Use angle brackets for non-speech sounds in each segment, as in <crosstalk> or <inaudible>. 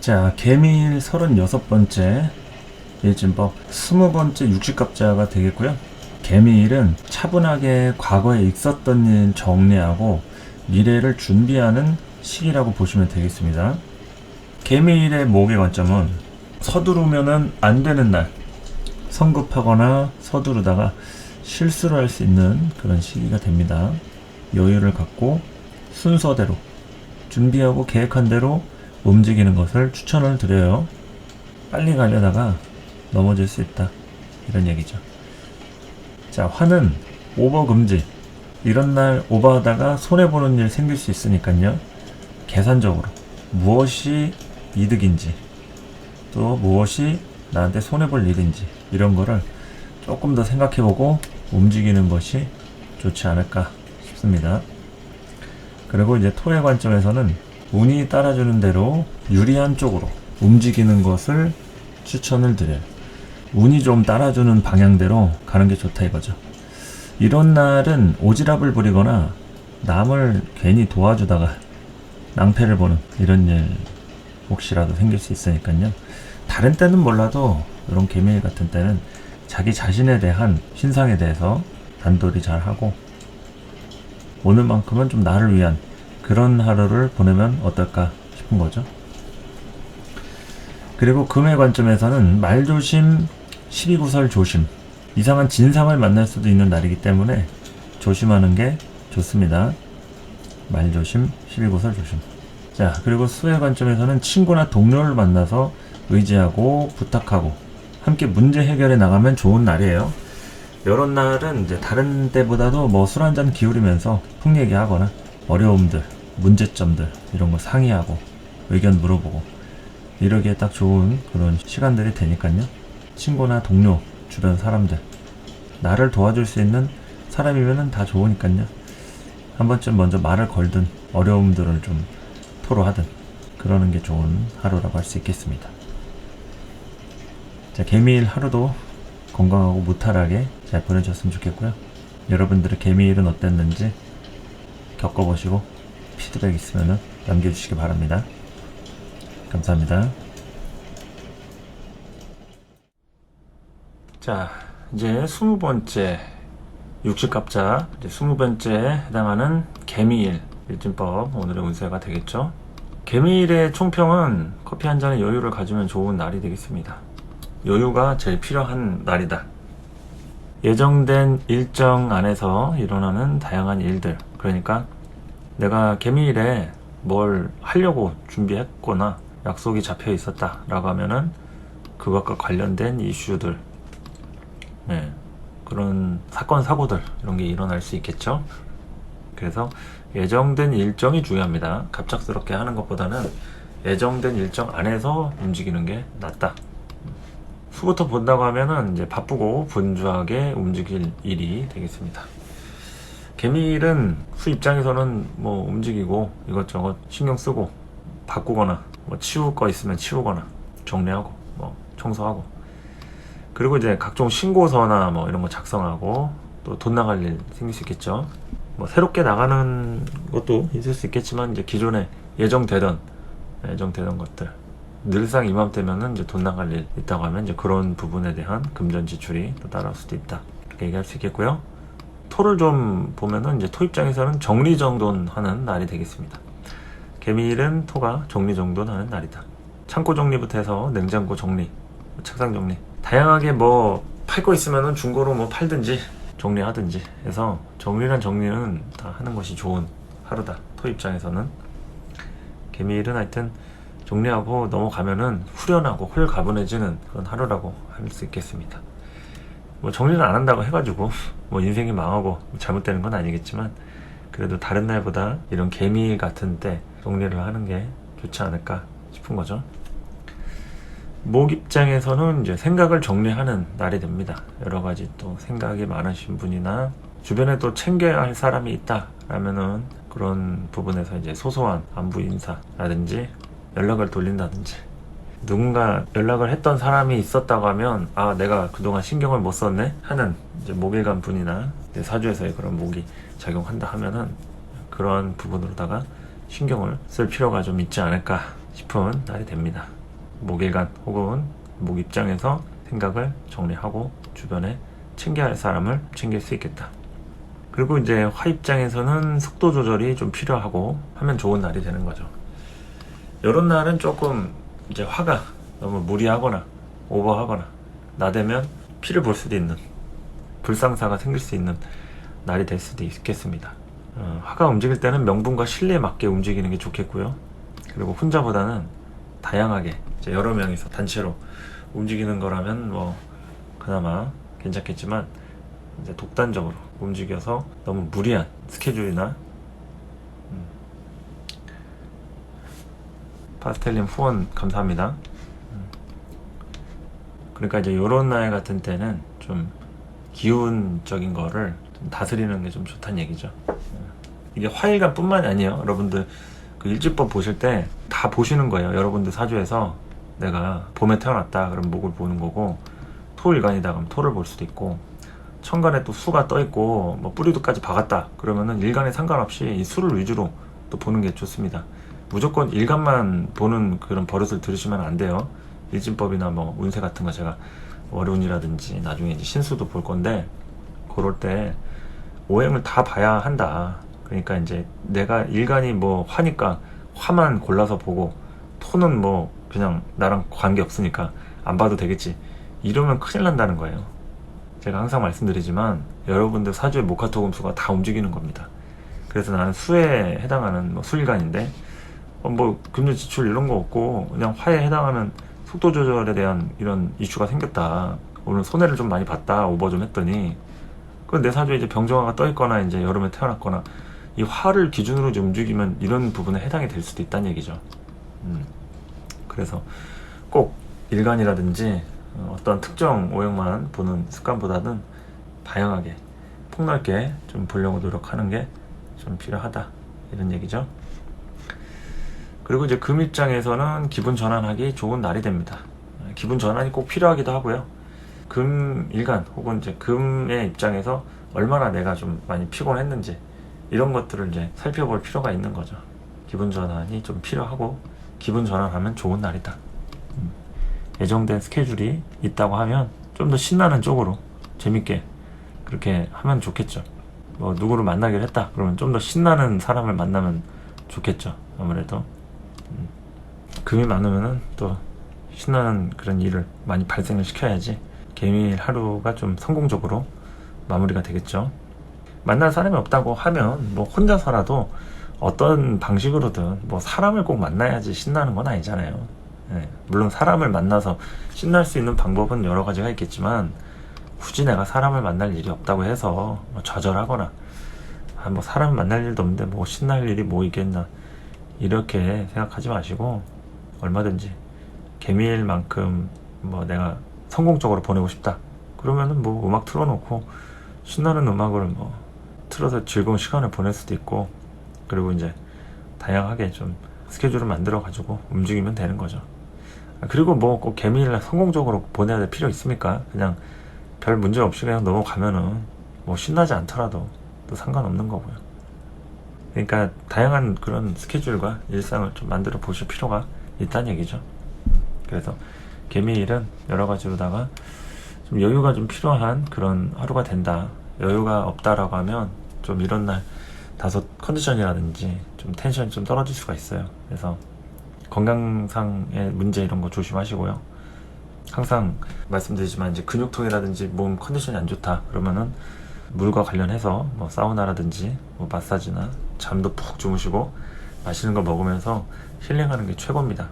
자, 개미일 36번째 일진법 20번째 육식갑자가 되겠고요. 개미일은 차분하게 과거에 있었던 일 정리하고 미래를 준비하는 시기라고 보시면 되겠습니다. 개미일의 목의 관점은 서두르면은 안 되는 날, 성급하거나 서두르다가 실수를 할 수 있는 그런 시기가 됩니다. 여유를 갖고 순서대로 준비하고 계획한 대로 움직이는 것을 추천을 드려요. 빨리 가려다가 넘어질 수 있다. 이런 얘기죠. 자, 화는 오버 금지. 이런 날 오버하다가 손해보는 일 생길 수 있으니까요. 계산적으로 무엇이 이득인지 또 무엇이 나한테 손해볼 일인지 이런 거를 조금 더 생각해보고 움직이는 것이 좋지 않을까 싶습니다. 그리고 이제 토의 관점에서는 운이 따라주는 대로 유리한 쪽으로 움직이는 것을 추천을 드려요. 운이 좀 따라주는 방향대로 가는 게 좋다 이거죠. 이런 날은 오지랖을 부리거나 남을 괜히 도와주다가 <laughs> 낭패를 보는 이런 일 혹시라도 생길 수 있으니까요. 다른 때는 몰라도 이런 개미일 같은 때는 자기 자신에 대한 신상에 대해서 단돌이 잘 하고 오늘만큼은 좀 나를 위한 그런 하루를 보내면 어떨까 싶은 거죠. 그리고 금의 관점에서는 말조심, 12구설 조심. 이상한 진상을 만날 수도 있는 날이기 때문에 조심하는 게 좋습니다. 말조심, 12구설 조심. 자, 그리고 수의 관점에서는 친구나 동료를 만나서 의지하고 부탁하고 함께 문제 해결해 나가면 좋은 날이에요. 이런 날은 이제 다른 때보다도 뭐 술 한잔 기울이면서 속 얘기하거나 어려움들, 문제점들 이런 거 상의하고 의견 물어보고 이러기에 딱 좋은 그런 시간들이 되니까요. 친구나 동료, 주변 사람들 나를 도와줄 수 있는 사람이면은 다 좋으니까요. 한 번쯤 먼저 말을 걸든 어려움들을 좀 토로하든 그러는 게 좋은 하루라고 할 수 있겠습니다. 자, 개미일 하루도 건강하고 무탈하게 잘 보내셨으면 좋겠고요. 여러분들의 개미일은 어땠는지 겪어보시고 피드백 있으면 남겨주시기 바랍니다. 감사합니다. 자, 이제 20번째 육식갑자, 이제 20번째에 해당하는 개미일 일진법 오늘의 운세가 되겠죠. 개미일의 총평은 커피 한 잔의 여유를 가지면 좋은 날이 되겠습니다. 여유가 제일 필요한 날이다. 예정된 일정 안에서 일어나는 다양한 일들. 그러니까 내가 개미일에 뭘 하려고 준비했거나 약속이 잡혀 있었다 라고 하면은 그것과 관련된 이슈들, 네, 그런 사건 사고들 이런 게 일어날 수 있겠죠. 그래서 예정된 일정이 중요합니다. 갑작스럽게 하는 것보다는 예정된 일정 안에서 움직이는 게 낫다. 수부터 본다고 하면은 이제 바쁘고 분주하게 움직일 일이 되겠습니다. 개미일은 수 입장에서는 뭐 움직이고 이것저것 신경 쓰고 바꾸거나 뭐 치울 거 있으면 치우거나 정리하고 뭐 청소하고 그리고 이제 각종 신고서나 뭐 이런 거 작성하고 또 돈 나갈 일 생길 수 있겠죠. 뭐 새롭게 나가는 것도 있을 수 있겠지만 이제 기존에 예정되던 예정되던 것들 늘상 이맘때면은 이제 돈 나갈 일 있다고 하면 이제 그런 부분에 대한 금전 지출이 또 따라올 수도 있다 이렇게 얘기할 수 있겠고요. 토를 좀 보면은 이제 토 입장에서는 정리정돈하는 날이 되겠습니다. 개미일은 토가 정리정돈하는 날이다. 창고 정리부터 해서 냉장고 정리, 책상 정리, 다양하게 뭐 팔 거 있으면은 중고로 뭐 팔든지 정리하든지 해서 정리란 정리는 다 하는 것이 좋은 하루다. 토 입장에서는 개미일은 하여튼 정리하고 넘어가면은 후련하고 홀가분해지는 그런 하루라고 할 수 있겠습니다. 뭐 정리를 안 한다고 해가지고 뭐 인생이 망하고 잘못되는 건 아니겠지만 그래도 다른 날보다 이런 개미 같은 때 정리를 하는 게 좋지 않을까 싶은 거죠. 목 입장에서는 이제 생각을 정리하는 날이 됩니다. 여러 가지 또 생각이 많으신 분이나 주변에 또 챙겨야 할 사람이 있다라면은 그런 부분에서 이제 소소한 안부 인사라든지 연락을 돌린다든지 누군가 연락을 했던 사람이 있었다고 하면 아 내가 그동안 신경을 못 썼네 하는 이제 목일간 분이나 사주에서의 그런 목이 작용한다 하면은 그런 부분으로다가 신경을 쓸 필요가 좀 있지 않을까 싶은 날이 됩니다. 목일간 혹은 목 입장에서 생각을 정리하고 주변에 챙겨야 할 사람을 챙길 수 있겠다. 그리고 이제 화 입장에서는 속도 조절이 좀 필요하고 하면 좋은 날이 되는 거죠. 이런 날은 조금 이제 화가 너무 무리하거나 오버하거나 나대면 피를 볼 수도 있는 불상사가 생길 수 있는 날이 될 수도 있겠습니다. 어, 화가 움직일 때는 명분과 신뢰에 맞게 움직이는 게 좋겠고요. 그리고 혼자보다는 다양하게 여러 명이서 단체로 움직이는 거라면 뭐 그나마 괜찮겠지만 이제 독단적으로 움직여서 너무 무리한 스케줄이나 파스텔님 후원 감사합니다. 음. 그러니까 이제 요런 날 같은 때는 좀 기운적인 거를 좀 다스리는 게 좀 좋다는 얘기죠. 음. 이게 화일간 뿐만이 아니에요. 여러분들 그 일지법 보실 때 다 보시는 거예요. 여러분들 사주에서 내가 봄에 태어났다 그럼 목을 보는 거고 토일간이다 그럼 토를 볼 수도 있고 천간에 또 수가 떠 있고 뭐 뿌리도까지 박았다 그러면은 일간에 상관없이 이 수를 위주로 또 보는 게 좋습니다. 무조건 일간만 보는 그런 버릇을 들으시면 안 돼요. 일진법이나 뭐 운세 같은 거 제가 월운이라든지 나중에 이제 신수도 볼 건데 그럴 때 오행을 다 봐야 한다. 그러니까 이제 내가 일간이 뭐 화니까 화만 골라서 보고 토는 뭐 그냥 나랑 관계 없으니까 안 봐도 되겠지. 이러면 큰일 난다는 거예요. 제가 항상 말씀드리지만 여러분들 사주의 목화토금수가 다 움직이는 겁니다. 그래서 나는 수에 해당하는 뭐 수일간인데 어, 뭐 금융 지출 이런 거 없고 그냥 화에 해당하는 속도 조절에 대한 이런 이슈가 생겼다. 오늘 손해를 좀 많이 봤다. 오버 좀 했더니 그건 내 사주에 이제 병정화가 떠 있거나 이제 여름에 태어났거나 이 화를 기준으로 좀 움직이면 이런 부분에 해당이 될 수도 있다는 얘기죠. 음. 그래서 꼭 일간이라든지 어, 어떤 특정 오형만 보는 습관보다는 다양하게 폭넓게 좀 보려고 노력하는 게 좀 필요하다 이런 얘기죠. 그리고 이제 금 입장에서는 기분 전환하기 좋은 날이 됩니다. 기분 전환이 꼭 필요하기도 하고요. 금 일간 혹은 이제 금의 입장에서 얼마나 내가 좀 많이 피곤했는지 이런 것들을 이제 살펴볼 필요가 있는 거죠. 기분 전환이 좀 필요하고 기분 전환하면 좋은 날이다. 음. 예정된 스케줄이 있다고 하면 좀 더 신나는 쪽으로 재밌게 그렇게 하면 좋겠죠. 뭐 누구를 만나기로 했다. 그러면 좀 더 신나는 사람을 만나면 좋겠죠. 아무래도 음. 금이 많으면은 또 신나는 그런 일을 많이 발생을 시켜야지 개미일 하루가 좀 성공적으로 마무리가 되겠죠. 만날 사람이 없다고 하면 뭐 혼자서라도 어떤 방식으로든 뭐 사람을 꼭 만나야지 신나는 건 아니잖아요. 예, 물론 사람을 만나서 신날 수 있는 방법은 여러 가지가 있겠지만 굳이 내가 사람을 만날 일이 없다고 해서 뭐 좌절하거나 아, 뭐 사람 만날 일도 없는데 뭐 신날 일이 뭐 있겠나 이렇게 생각하지 마시고 얼마든지 개미일 만큼 뭐 내가 성공적으로 보내고 싶다 그러면은 뭐 음악 틀어놓고 신나는 음악을 뭐 틀어서 즐거운 시간을 보낼 수도 있고 그리고 이제 다양하게 좀 스케줄을 만들어 가지고 움직이면 되는 거죠. 아, 그리고 뭐 꼭 개미일 성공적으로 보내야 될 필요 있습니까? 그냥 별 문제 없이 그냥 넘어가면은 뭐 신나지 않더라도 또 상관없는 거고요. 그러니까 다양한 그런 스케줄과 일상을 좀 만들어 보실 필요가 있다는 얘기죠. 그래서 개미일은 여러 가지로다가 좀 여유가 좀 필요한 그런 하루가 된다. 여유가 없다라고 하면 좀 이런 날 다소 컨디션이라든지 좀 텐션이 좀 떨어질 수가 있어요. 그래서 건강상의 문제 이런 거 조심하시고요. 항상 말씀드리지만 이제 근육통이라든지 몸 컨디션이 안 좋다 그러면은 물과 관련해서 뭐 사우나라든지 뭐 마사지나 잠도 푹 주무시고 맛있는 거 먹으면서 힐링하는 게 최고입니다.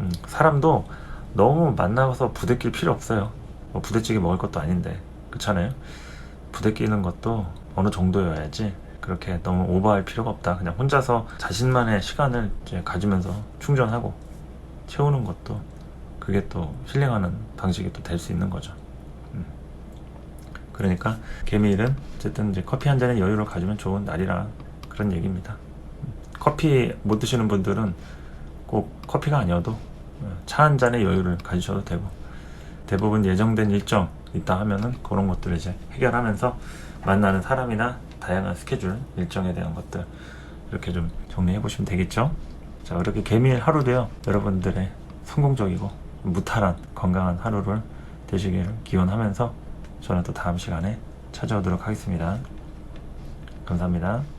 음, 사람도 너무 만나서 부대낄 필요 없어요. 뭐 부대찌개 먹을 것도 아닌데 그렇잖아요. 부대끼는 것도 어느 정도여야지 그렇게 너무 오버할 필요가 없다. 그냥 혼자서 자신만의 시간을 가지면서 충전하고 채우는 것도 그게 또 힐링하는 방식이 또 될 수 있는 거죠. 음. 그러니까 개미일은 어쨌든 이제 커피 한 잔의 여유를 가지면 좋은 날이라 그런 얘기입니다. 음. 커피 못 드시는 분들은 꼭 커피가 아니어도 어, 차한 잔의 여유를 가지셔도 되고 대부분 예정된 일정 있다 하면은 그런 것들을 이제 해결하면서 만나는 사람이나 다양한 스케줄 일정에 대한 것들 이렇게 좀 정리해 보시면 되겠죠. 자, 이렇게 개미일 하루도요, 여러분들의 성공적이고 무탈한 건강한 하루를 되시기를 기원하면서 저는 또 다음 시간에 찾아오도록 하겠습니다. 감사합니다.